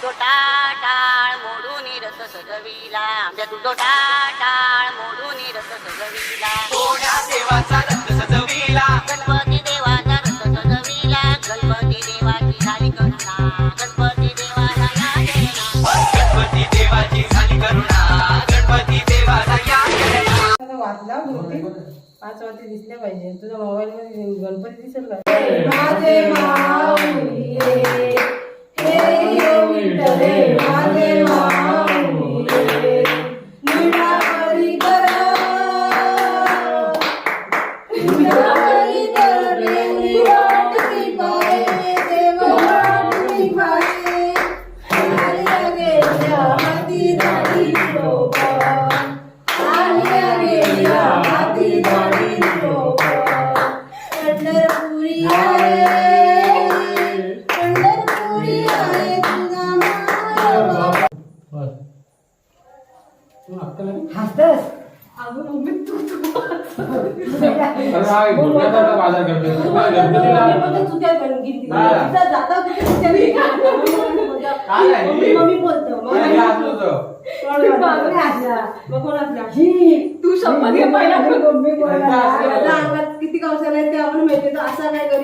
तुझो टाळ मोडून रथ सजविला. आंब्या तुझो टाळ मोडून रथ सजविला. कोण्या देवाचा रथ सजविला? गणपती देवाचा रथ सजविला. गणपती देवाची झाली करुणा. गणपती देवाला या देना गणपती देवाची झाली करुणा. गणपती देवाला या करुणा. आता वाचला मूर्ती पाच वाजता दिसल्या पाहिजे. तुझ्या मोबाईल मध्ये गणपती दिसेल का? माझे माऊली रे,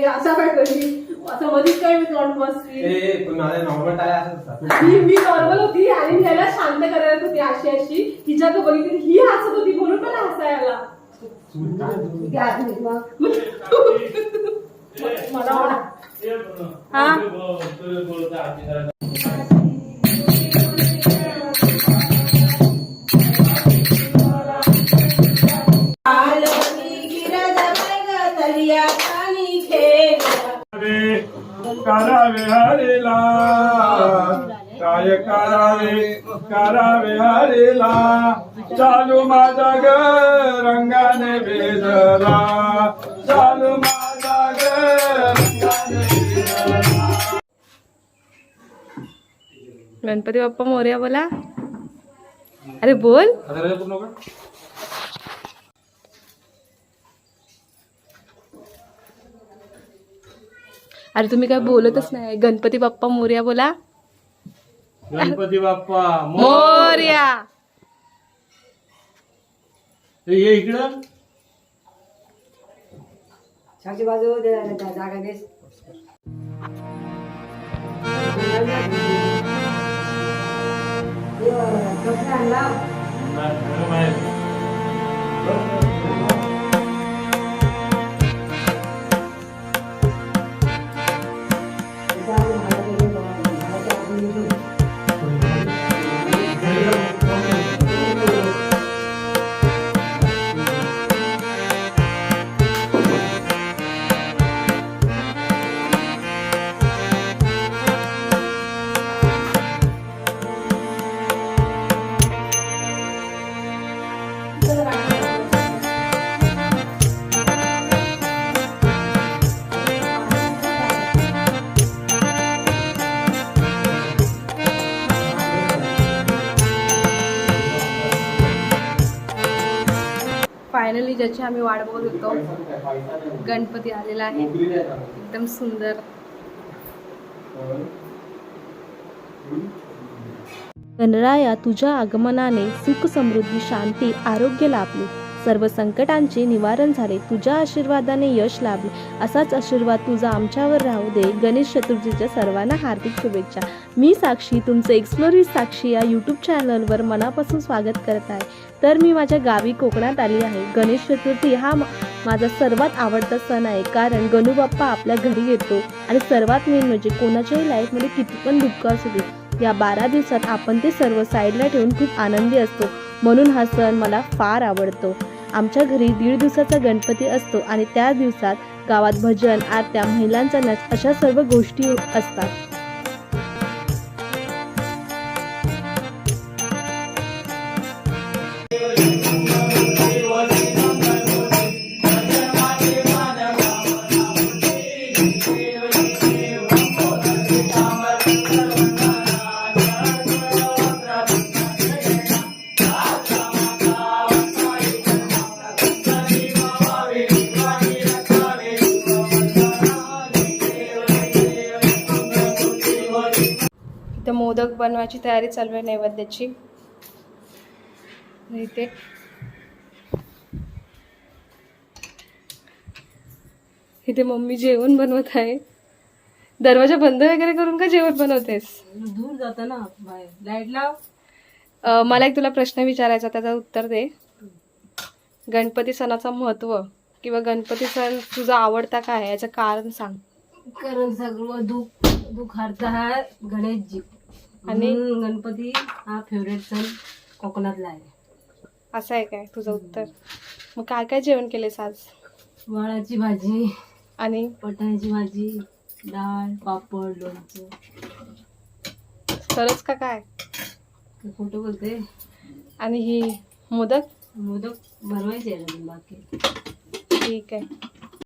असा काय करी असा काय करी असं मधीच काय मी तोंड बसली पण नॉर्मल टाळ्या असतात. ही मी नॉर्मल होती आणि त्याला शांत करायला होती अशी अशी हिच्याकडे बघितली ही हसत होती म्हणून मला हसायला मला वाट- हा गणपती बाप्पा मोर्या बोला. अरे बोल. अरे तुम्ही काय बोलतच नाही. गणपती बाप्पा मोर्या बोला. गणपती बाप्पा मोर. मोर्या ये इकडं. बाजू दे त्या जागा देस आणला फायनली ज्याची आम्ही वाट बघत होतो गणपती आलेला आहे. एकदम सुंदर. गणराया तुझ्या आगमनाने सुख समृद्धी शांती आरोग्य लाभले. सर्व संकटांचे निवारण झाले. तुझ्या आशीर्वादाने यश लाभले. असाच आशीर्वाद तुझा आमच्यावर राहू दे. गणेश चतुर्थीच्या सर्वांना हार्दिक शुभेच्छा. मी साक्षी तुमचं एक्सप्लोरिस साक्षी या यूट्यूब चॅनलवर मनापासून स्वागत करत आहे. तर मी माझ्या गावी कोकणात आली आहे. गणेश चतुर्थी हा माझा सर्वात आवडता सण आहे. कारण गणू बाप्पा आपल्या घरी येतो. आणि सर्वात मेन म्हणजे कोणाच्याही लाईफमध्ये किती पण दुःख असू दे या बारा दिवसात आपण ते सर्व साईडला ठेवून खूप आनंदी असतो. म्हणून हा सण मला फार आवडतो. आमच्या घरी दीड दिवसाचा गणपती असतो आणि त्या दिवसात गावात भजन आरत्या महिलांचा नाच अशा सर्व गोष्टी असतात. मोदक बनवायची तयारी चालू आहे नैवेद्याची. इथे इथे मम्मी जेवण बनवत आहे. दरवाजा बंद वगैरे करून का जेवण बनवतेस? दूर जातं ना लाइट लाव. मला एक तुला प्रश्न विचारायचा त्याचं उत्तर दे. गणपती सणाचं महत्त्व किंवा गणपती सण तुझा आवडता काय याचं कारण सांग. कारण सर्व दुःख दुःख हरता हा गणेशजी. आणि? गणपती हा फेवरेट सण कोकणातला आहे. असं आहे काय? तुझं उत्तर? मग काय काय जेवण केलेस आज? वाळाची भाजी आणि? पटाण्याची भाजी डाळ पापड लोणचं. खरंच का काय? खोटं बोलते? आणि ही मोदक? मोदक बनवायचे बाकी. ठीक आहे.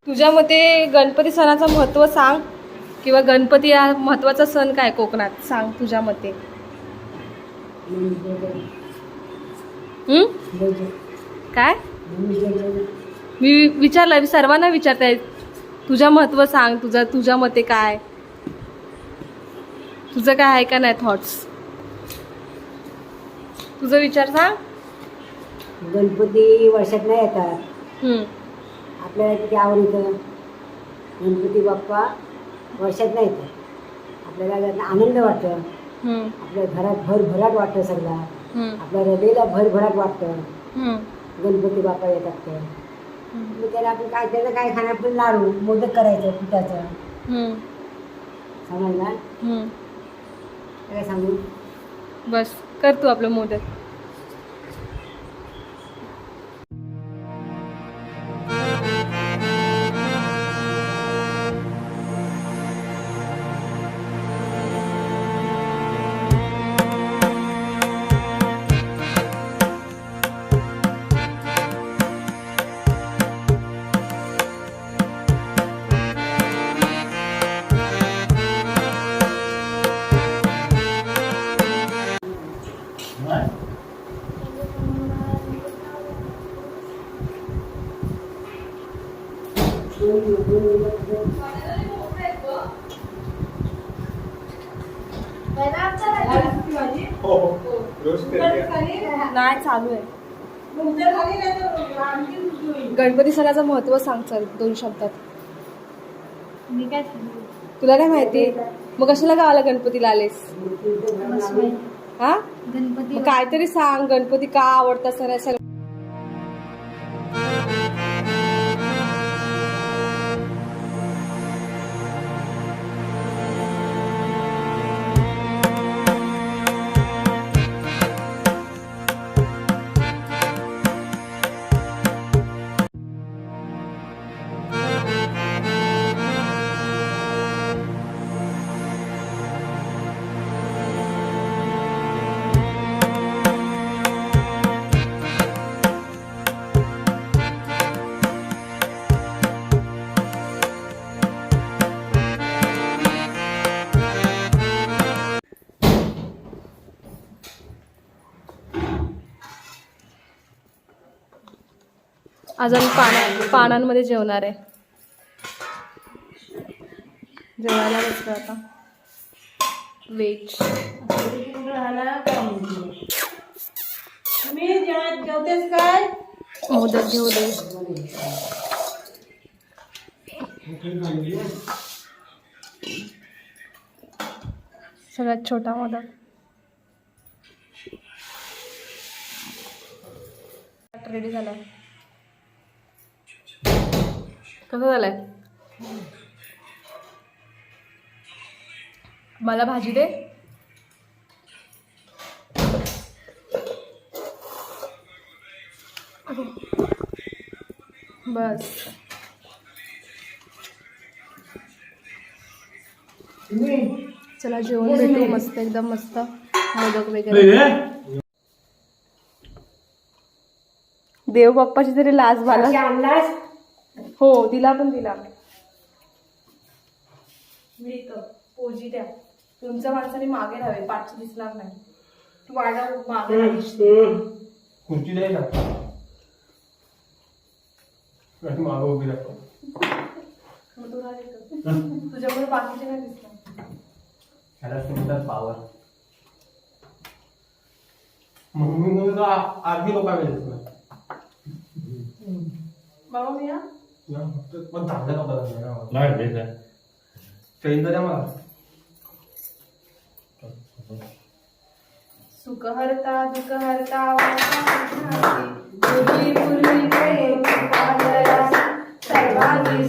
तुझ्या मते गणपती सणाचं महत्त्व सांग. किंवा गणपती हा महत्त्वाचा सण काय कोकणात? सांग तुझ्या मते. हं? काय? मी विचारलं मी सर्वांना विचारताय. तुझ्या महत्त्व सांग तुझं तुझ्या मते काय? तुझं काय आहे का नाही थॉट्स तुझं विचार सांग. गणपती वर्षात नाही येतात. हं. आपल्याला किती आवडतं? गणपती बाप्पा वर्षात नाही येतात आपल्याला आनंद वाटतं. आपल्या घरात भरभराट वाटतं सगळा. आपल्या हृदयाला भरभराट वाटतं. हं. गणपती बाप्पा येतात तर मग त्याला आपण काय त्याचं काय खाणं आपण लाडू मोदक करायचं पिठाचं. समजला? हं. काय सांगू? बस कर तू आपलं मोदक. चालू आहे. गणपती सणाचं महत्त्व सांग चल दोन शब्दात. मी काय तुला काय माहिती? मग कशाला गावाला गणपतीला आलेस? हा? गणपती काहीतरी सांग गणपती का आवडता सण आज आम्ही पाना पानांमध्ये जेवणार आहे. जेवायला बसलो आता. व्हेज जेवतेस काय मोदक घेऊ दे. सगळ्यात छोटा मोदक. रेडी झालाय. कसं झालंय? मला भाजी दे. बस. चला जेवण भेटू. मस्त एकदम मस्त. मोदक वगैरे. देव बाप्पाची तरी लाज बाला हो दिला पण दिला. मेकअप द्या. तुमच्या माणसाने मागे राहावे पाठची दिसणार नाही. तू माझ्या मागे खुर्ची ना उभी राहतो. तुझ्यामुळे बाकीचे नाही दिसणार? पावर मग मी म्हणून आर्मी लोकांना बाबा मी या पण थांबला नव्हता सुख हरता दुख हरता पूर्वी पूर्वी सर्वांनी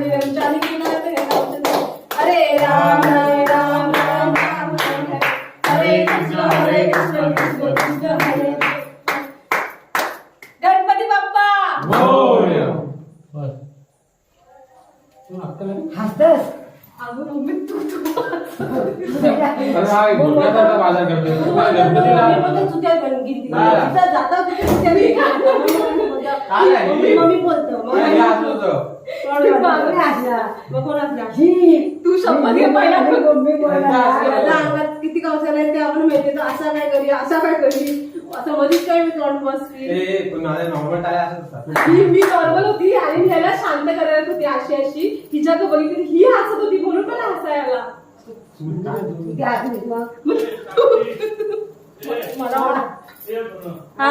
Yeah. मी नॉर्मल होती आणि मी याला शांत करत होती अशी अशी. हिच्या तो बघितली ही हसत होती म्हणून मला हसायला. मला हा.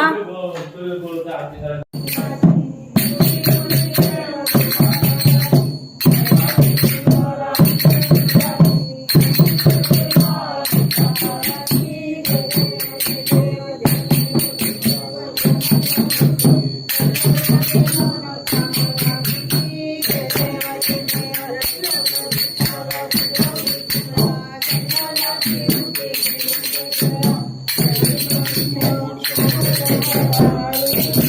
Thank you.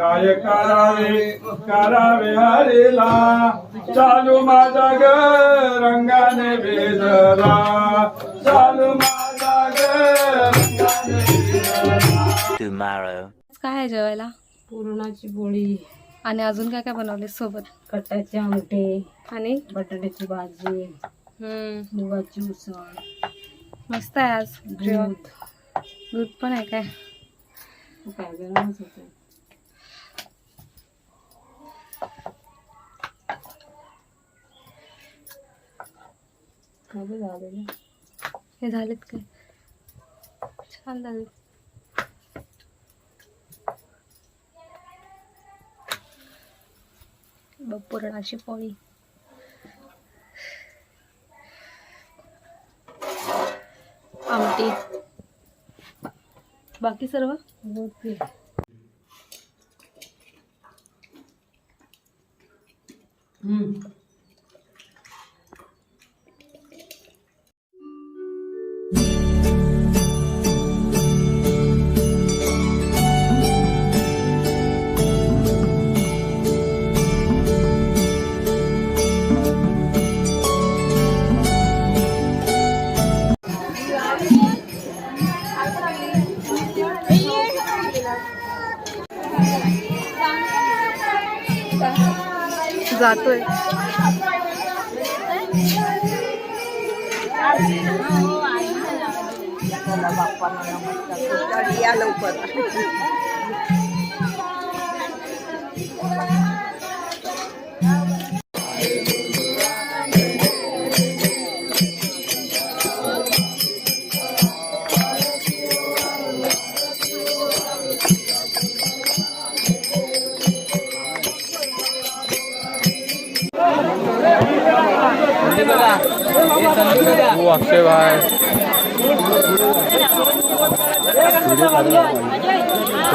काय करावे? करावे हरेला. चालू माझा ग रंगाने वेदला. चालू माझा ग. काय आहे जेवायला? पुरणाची पोळी. आणि अजून काय काय बनवले सोबत? कटाचे आमटे आणि? बटाट्याची भाजी हम्म, मुगाची उसळ. मस्त आहे आज. दूध. दूध पण आहे काय? काय होतं? काय बी झालेलं हे झालेत काय? छान झाले. बघ पुरणाची पोळी. आमटी. बाकी सर्व? होते जातोय. अक्षय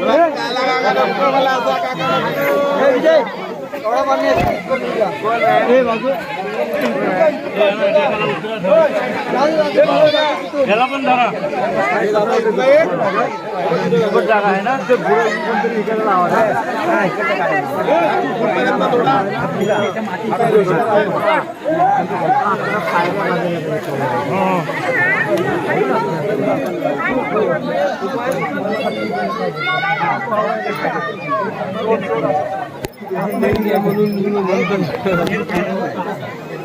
याला पण धरा जागा आहे ना ते पुढे कोणतरी इकडे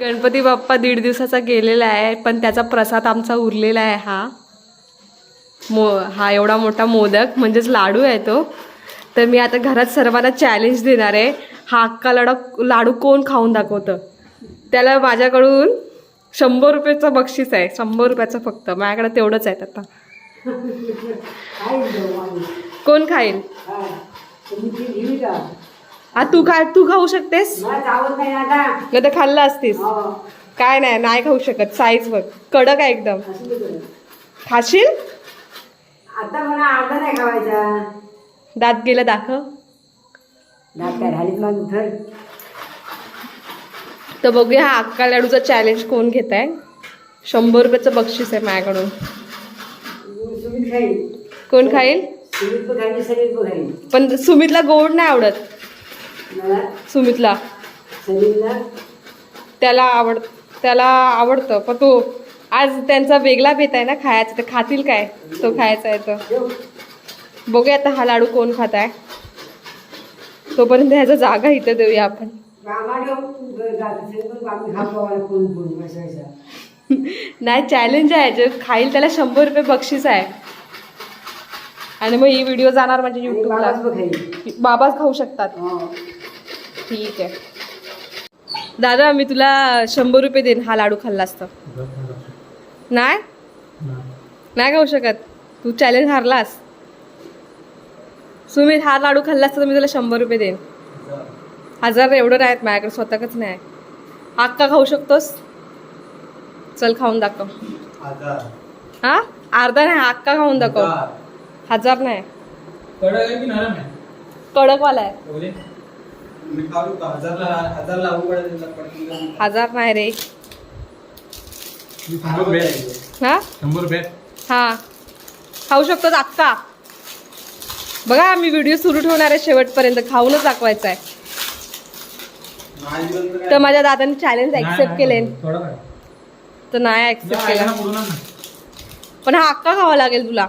गणपती बाप्पा दीड दिवसाचा गेलेला आहे पण त्याचा प्रसाद आमचा उरला उरलेला आहे हा. मो हा एवढा मोठा मोदक म्हणजेच लाडू आहे तो. तर मी आता घरात सर्वांना चॅलेंज देणार आहे. हा अक्का लाडू लाडू कोण खाऊन दाखवतं? त्याला माझ्याकडून शंभर रुपयाचं बक्षीस आहे. शंभर रुपयाचं फक्त. माझ्याकडे तेवढंच आहे आता. कोण खाईल आ तू काय तू खाऊ शकतेस? नाही तर खाल्लं असतीस. हो, काय नाही नाही खाऊ शकत साईज बघ. कडक आहे एकदम. खाशील? आता मला अर्धा नाही खावायचा. दात गेलं दाखव. दात काय धर तर बघूया हा अक्का लाडूचा चॅलेंज कोण घेत आहे शंभर रुपयाचं बक्षीस आहे माझ्याकडून. सुमित खाईल. कोण खाईल? सुमित पण खाईल सलीत पण खाईल. पण सुमितला गोड नाही आवडत. मला? सुमितला. सलीमला त्याला आवड त्याला आवडतं. पण तो आज त्यांचा वेगळा बेत आहे ना खायचा. तर खातील काय? तो खायचा आहे तर बघूया आता हा लाडू कोण खात आहे तोपर्यंत ह्याचा जागा इथं देऊया आपण. नाही चॅलेंज आहे. जे खाईल त्याला शंभर रुपये बक्षीस आहे. आणि मग ही व्हिडिओ जाणार म्हणजे युट्यूबला बाबाच खाऊ शकतात. हो. ठीक आहे. दादा मी तुला शंभर रुपये देईन. हा लाडू खाल्ला असता. नाही? नाही खाऊ शकत. तू चॅलेंज हारलास. सुमित हा लाडू खाल्ला असता तर मी तुला शंभर रुपये देईन. हजार एवढं नाहीत माझ्याकडे स्वतःच नाही. अक्का खाऊ शकतोस? चल खाऊन दाखव. हा? अर्धा नाही अक्का खाऊन दाखव. हजार. नाही. कडक आहे की नरम आहे? कडकवाला आहे बोले मी खाऊ का हजारला हजार नाही रे. हा? हा. खाऊ शकतो अक्का बघा मी व्हिडिओ सुरू ठेवणार आहे शेवटपर्यंत. खाऊनच दाखवायचा आहे तर माझ्या दादाने चॅलेंज ऍक्सेप्ट केले. तर नाही ऍक्सेप्ट केलं. पण हा अक्का खावा लागेल तुला.